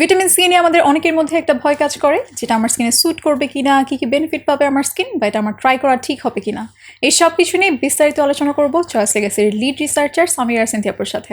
Vitamin C নিয়ে আমাদের অনেকের মধ্যে একটা ভয় কাজ করে, যেটা আমার স্কিনে স্যুট করবে কি না কী কী বেনিফিট পাবে আমার স্কিন বা এটা আমার ট্রাই করা ঠিক হবে কি না এই সব কিছু নিয়ে বিস্তারিত আলোচনা করব চয়েস লেগেসির লিড রিসার্চার সামিরা সিন্থিয়াপুর সাথে।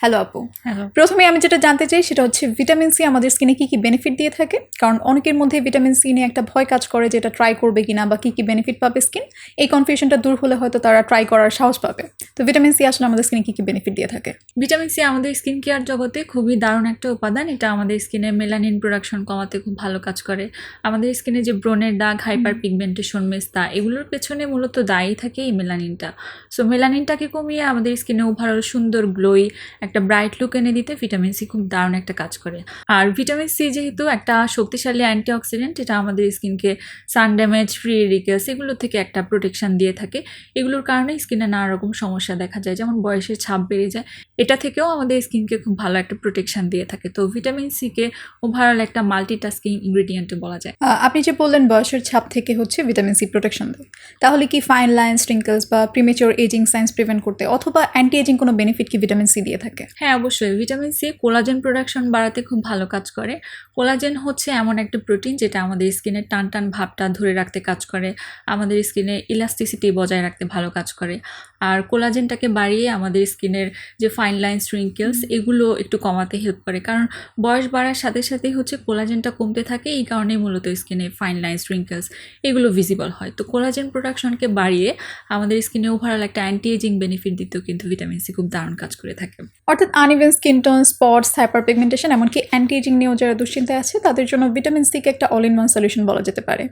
হ্যালো আপু হ্যালো প্রথমে আমি যেটা জানতে চাই সেটা হচ্ছে ভিটামিন সি আমাদের স্কিনে কী কী বেনিফিট দিয়ে থাকে? কারণ অনেকের মধ্যে ভিটামিন সি নিয়ে একটা ভয় কাজ করে যেটা ট্রাই করবে কিনা বা কী কী বেনিফিট পাবে স্কিন এই কনফিউশনটা দূর হলে হয়তো তারা ট্রাই করার সাহস পাবে। তো ভিটামিন সি আসলে আমাদের স্কিনে কী কী বেনিফিট দিয়ে থাকে? ভিটামিন সি আমাদের স্কিন কেয়ার জগতে খুবই দারুণ একটা উপাদান। এটা আমাদের স্কিনে মেলানিন প্রোডাকশন কমাতে খুব ভালো কাজ করে। আমাদের স্কিনে যে ব্রণের দাগ হাইপার পিগমেন্টেশন মেস্তা এগুলোর পেছনে মূলত দায়ী থাকে এই মেলানিনটা সো মেলানিনটাকে কমিয়ে আমাদের স্কিনে ওভারঅল সুন্দর গ্লোই একটা ব্রাইট লুক এনে দিতে ভিটামিন সি খুব দারুণ একটা কাজ করে। আর ভিটামিন সি যেহেতু একটা শক্তিশালী অ্যান্টিঅক্সিডেন্ট এটা আমাদের স্কিনকে সান ড্যামেজ ফ্রি রিকেলস এগুলো থেকে একটা প্রোটেকশন দিয়ে থাকে। এগুলোর কারণে স্কিনে নানা রকম সমস্যা দেখা যায়, যেমন বয়সের ছাপ বেড়ে যায়। এটা থেকেও আমাদের স্কিনকে খুব ভালো একটা প্রোটেকশন দিয়ে থাকে। তো ভিটামিন সিকে ওভারঅল একটা মাল্টিটাস্কিং ইনগ্রিডিয়েন্ট বলা যায়। আপনি যে বললেন বয়সের ছাপ থেকে হচ্ছে ভিটামিন সি প্রোটেকশন দেয়, তাহলে কি ফাইন লাইন রিঙ্কলস বা প্রিমেচিওর এজিং সাইন্স প্রিভেন্ট করতে অথবা অ্যান্টি এজিং কোনো বেনিফিট কি ভিটামিন সি দিয়ে থাকে? হ্যাঁ অবশ্যই। ভিটামিন সি কোলাজেন প্রোডাকশন বাড়াতে খুব ভালো কাজ করে। কোলাজেন হচ্ছে এমন একটা প্রোটিন যেটা আমাদের স্কিনের টান টান ভাবটা ধরে রাখতে কাজ করে। আমাদের স্কিনে ইলাস্টিসিটি বজায় রাখতে ভালো কাজ করে। আর কোলাজেনটাকে বাড়িয়ে আমাদের স্কিনের যে ফাইন লাইন স্ট্রিঙ্কেলস এগুলো একটু কমাতে হেল্প করে। কারণ বয়স বাড়ার সাথে সাথেই হচ্ছে কোলাজেনটা কমতে থাকে এই কারণে মূলত স্কিনে ফাইন লাইন স্ট্রিঙ্কেলস এগুলো ভিজিবল হয়। তো কোলাজেন প্রোডাকশনকে বাড়িয়ে আমাদের স্কিনে ওভারঅল একটা অ্যান্টি এজিং বেনিফিট দিতেও কিন্তু ভিটামিন সি খুব দারুণ কাজ করে থাকে। অর্থাৎ uneven skin tone spots hyper pigmentation এমনকি অ্যান্টি এজিং নিয়েও যারা দুশ্চিন্তায় আছে তাদের জন্য ভিটামিন সিকে একটা অল ইন ওয়ান সলিউশন বলা যেতে পারে।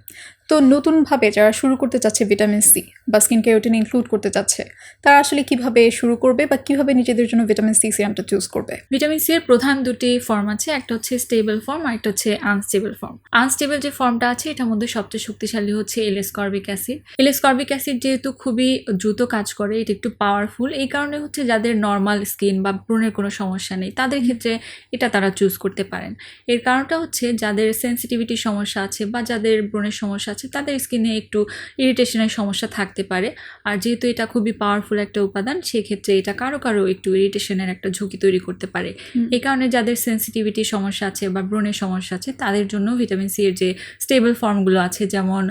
তো নতুনভাবে যারা শুরু করতে চাচ্ছে ভিটামিন সি বা স্কিন কেয়ার ইনক্লুড করতে চাচ্ছে তারা আসলে কীভাবে শুরু করবে বা কীভাবে নিজেদের জন্য ভিটামিন সি সিরামটা চুজ করবে? ভিটামিন সি এর প্রধান দুটি ফর্ম আছে, একটা হচ্ছে স্টেবল ফর্ম আর একটা হচ্ছে আনস্টেবল ফর্ম আনস্টেবল যে ফর্মটা আছে, এটার মধ্যে সবচেয়ে শক্তিশালী হচ্ছে এলএসকর্বিক অ্যাসিড এলএসকর্বিক অ্যাসিড যেহেতু খুবই দ্রুত কাজ করে, এটা একটু পাওয়ারফুল এই কারণে হচ্ছে যাদের নর্মাল স্কিন বা ব্রণের কোনো সমস্যা নেই, তাদের ক্ষেত্রে এটা তারা চুজ করতে পারেন। এর কারণটা হচ্ছে যাদের সেন্সিটিভিটির সমস্যা আছে বা যাদের ব্রণের সমস্যা আছে, তাদের স্কিনে একটু ইরিটেশনের সমস্যা থাকতে পারে। আর যেহেতু এটা খুবই পাওয়ারফুল একটা উপাদান সেক্ষেত্রে এটা কারও কারও একটু ইরিটেশনের একটা ঝুঁকি তৈরি করতে পারে। এই কারণে যাদের সেন্সিটিভিটির সমস্যা আছে বা ব্রণের সমস্যা আছে তাদের জন্য ভিটামিন সি এর যে স্টেবল ফর্মগুলো আছে যেমন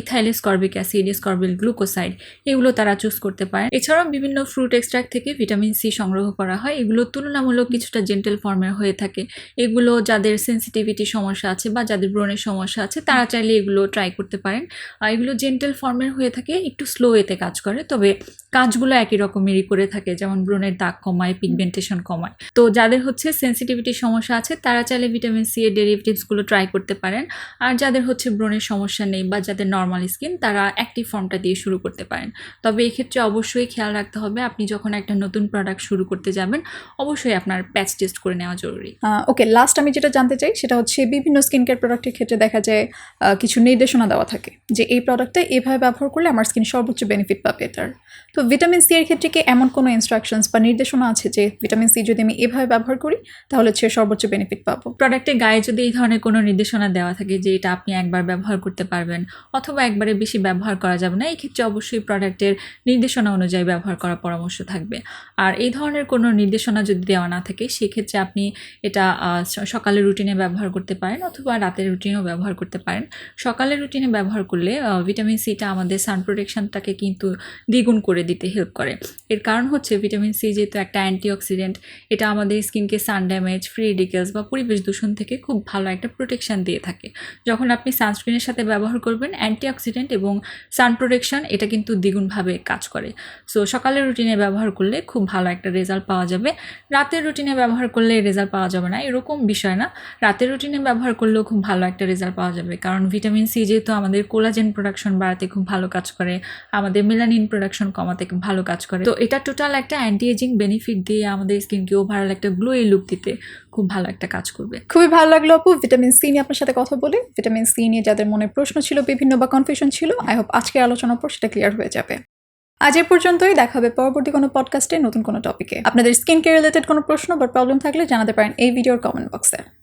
ethyl ascorbic acid ascorbyl glucoside এগুলো তারা চুজ করতে পারে এছাড়াও বিভিন্ন ফ্রুট এক্সট্রাক্ট থেকে ভিটামিন সি সংগ্রহ করা হয়। এগুলো তুলনামূলক কিছুটা জেন্টেল ফর্মের হয়ে থাকে। এগুলো যাদের সেন্সিটিভিটি সমস্যা আছে বা যাদের ব্রণের সমস্যা আছে তারা চাইলে এগুলো ট্রাই করতে পারেন। এগুলো জেন্টেল ফর্মের হয়ে থাকে একটু স্লো এতে কাজ করে। তবে কাজগুলো একই রকমেরই করে থাকে, যেমন ব্রণের দাগ কমায় পিগমেন্টেশন কমায়। তো যাদের হচ্ছে সেন্সিটিভিটির সমস্যা আছে, তারা চাইলে ভিটামিন সি এর ডেরিভেটিভসগুলো ট্রাই করতে পারেন। আর যাদের হচ্ছে ব্রণের সমস্যা নেই বা যাদের নর্মাল স্কিন তারা অ্যাক্টিভ ফর্মটা দিয়ে শুরু করতে পারেন। তবে এক্ষেত্রে অবশ্যই খেয়াল রাখতে হবে, আপনি যখন একটা নতুন প্রোডাক্ট শুরু করতে যাবেন, অবশ্যই আপনার প্যাচ টেস্ট করে নেওয়া জরুরি। ওকে লাস্ট আমি যেটা জানতে চাই, সেটা হচ্ছে বিভিন্ন স্কিন কেয়ার প্রোডাক্টের ক্ষেত্রে দেখা যায় কিছু নির্দেশনা দেওয়া থাকে যে, এই প্রোডাক্টটা এভাবে ব্যবহার করলে আমার স্কিন সর্বোচ্চ বেনিফিট পাবে এটার। তো ভিটামিন সি এর ক্ষেত্রে কি এমন কোনো ইনস্ট্রাকশনস বা নির্দেশনা আছে যে ভিটামিন সি যদি আমি এভাবে ব্যবহার করি, তাহলে হচ্ছে সর্বোচ্চ বেনিফিট পাবো? প্রোডাক্টের গায়ে যদি এই ধরনের কোনো নির্দেশনা দেওয়া থাকে যে এটা আপনি একবার ব্যবহার করতে পারবেন অথবা একবারে বেশি ব্যবহার করা যাবে না এই ক্ষেত্রে অবশ্যই প্রোডাক্টের নির্দেশনা অনুযায়ী ব্যবহার করার পরামর্শ থাকবে। আর এই ধরনের কোনো নির্দেশনা যদি দেওয়া না থাকে, সেক্ষেত্রে আপনি এটা সকালের রুটিনে ব্যবহার করতে পারেন অথবা রাতের রুটিনেও ব্যবহার করতে পারেন। সকালের রুটিনে ব্যবহার করলে ভিটামিন সিটা আমাদের সান প্রোটেকশনটাকে কিন্তু দ্বিগুণ করে দিতে হেল্প করে। এর কারণ হচ্ছে ভিটামিন সি যেহেতু একটা অ্যান্টিঅক্সিডেন্ট এটা আমাদের স্কিনকে সান ড্যামেজ ফ্রি রেডিকেলস বা পরিবেশ দূষণ থেকে খুব ভালো একটা প্রোটেকশন দিয়ে থাকে। যখন আপনি সানস্ক্রিনের সাথে ব্যবহার করবেন অ্যান্টিঅক্সিডেন্ট এবং সান প্রোটেকশন এটা কিন্তু দ্বিগুণভাবে কাজ করে। সো সকালের রুটিনে ব্যবহার করলে খুব ভালো একটা রেজাল্ট পাওয়া যাবে। রাতের রুটিনে ব্যবহার করলে রেজাল্ট পাওয়া যাবে না, এরকম বিষয় না। রাতের রুটিনে ব্যবহার করলেও খুব ভালো একটা রেজাল্ট পাওয়া যাবে। কারণ ভিটামিন সি যেহেতু আমাদের কোলাজেন প্রোডাকশন বাড়াতে খুব ভালো কাজ করে, আমাদের মেলানিন প্রোডাকশন কমাতে খুব ভালো কাজ করে। তো এটা টোটাল একটা অ্যান্টি এজিং বেনিফিট দিয়ে আমাদের স্কিনকে ওভারঅল একটা গ্লোই লুক দিতে খুব ভালো একটা কাজ করবে। খুবই ভালো লাগল আপু। ভিটামিন সি নিয়ে আপনার সাথে কথা বলে ভিটামিন সি নিয়ে যাদের মনে প্রশ্ন ছিল, বিভিন্ন বা কনফিউশন ছিল আই হোপ আজকের আলোচনার পর সেটা ক্লিয়ার হয়ে যাবে। আজ এ পর্যন্তই, দেখা হবে পরবর্তী কোনো পডকাস্টে নতুন কোনো টপিকে আপনাদের স্কিন কেয়ার রিলেটেড কোনো প্রশ্ন বা প্রবলেম থাকলে জানাতে পারেন এই ভিডিওর কমেন্ট বক্সে